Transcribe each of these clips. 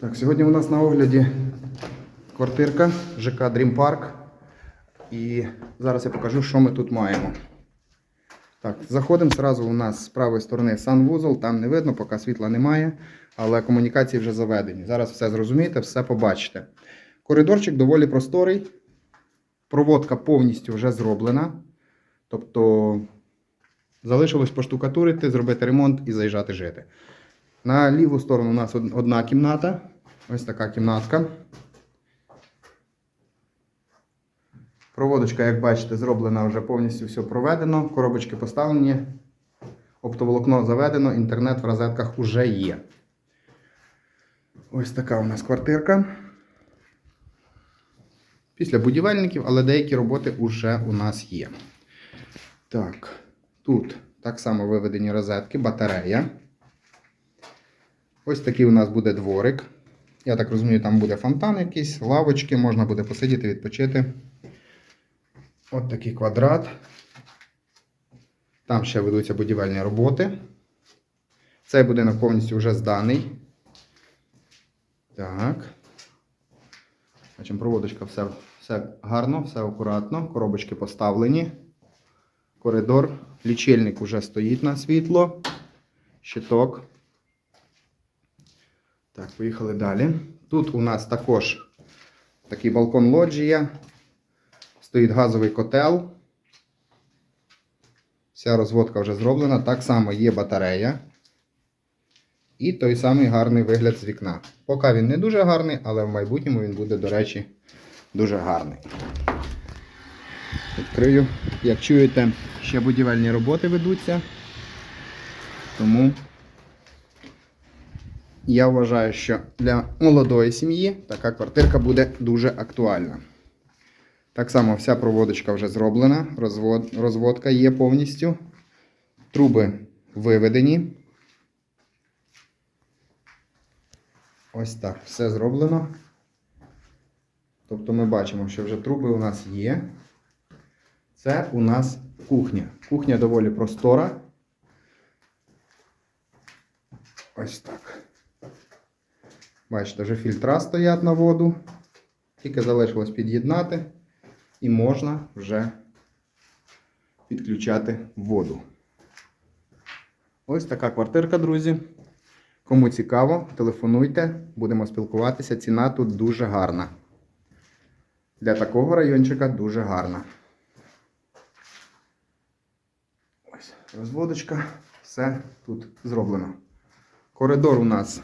Так, сьогодні у нас на огляді квартирка ЖК Dream Park. І зараз я покажу, що ми тут маємо. Так, заходимо зразу у нас з правої сторони санвузол, там не видно, поки світла немає, але комунікації вже заведені. Зараз все зрозумієте, все побачите. Коридорчик доволі просторий. Проводка повністю вже зроблена. Тобто залишилось поштукатурити, зробити ремонт і заїжджати жити. На ліву сторону у нас одна кімната. Ось така кімнатка. Проводочка, як бачите, зроблена вже повністю все проведено. Коробочки поставлені. Оптоволокно заведено, інтернет в розетках вже є. Ось така у нас квартирка. Після будівельників, але деякі роботи вже у нас є. Так, тут так само виведені розетки, батарея. Ось такий у нас буде дворик. Я так розумію, там буде фонтан якийсь, лавочки, можна буде посидіти, відпочити. От такий квадрат. Там ще ведуться будівельні роботи. Цей будинок повністю вже зданий. Так. Бачимо, проводочка все, все гарно, все акуратно. Коробочки поставлені. Коридор. Лічильник вже стоїть на світло. Щиток. Так, поїхали далі. Тут у нас також такий балкон лоджія. Стоїть газовий котел. Вся розводка вже зроблена. Так само є батарея. І той самий гарний вигляд з вікна. Поки він не дуже гарний, але в майбутньому він буде, до речі, дуже гарний. Відкрию. Як чуєте, ще будівельні роботи ведуться. Тому я вважаю, що для молодої сім'ї така квартирка буде дуже актуальна. Так само вся проводочка вже зроблена, розвод, розводка є повністю. Труби виведені. Ось так, все зроблено. Тобто ми бачимо, що вже труби у нас є. Це у нас кухня. Кухня доволі простора. Ось так. Бачите, вже фільтра стоять на воду. Тільки залишилось під'єднати і можна вже підключати воду. Ось така квартирка, друзі. Кому цікаво, телефонуйте, будемо спілкуватися. Ціна тут дуже гарна. Для такого райончика дуже гарна. Ось розводочка, все тут зроблено. Коридор у нас.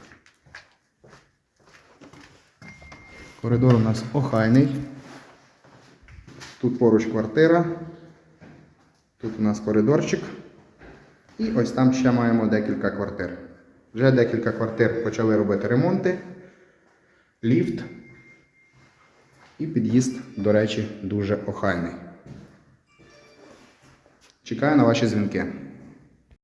Коридор у нас охайний. Тут поруч квартира. Тут у нас коридорчик. І ось там ще маємо декілька квартир. Вже декілька квартир почали робити ремонти. Ліфт. І під'їзд, до речі, дуже охайний. Чекаю на ваші дзвінки.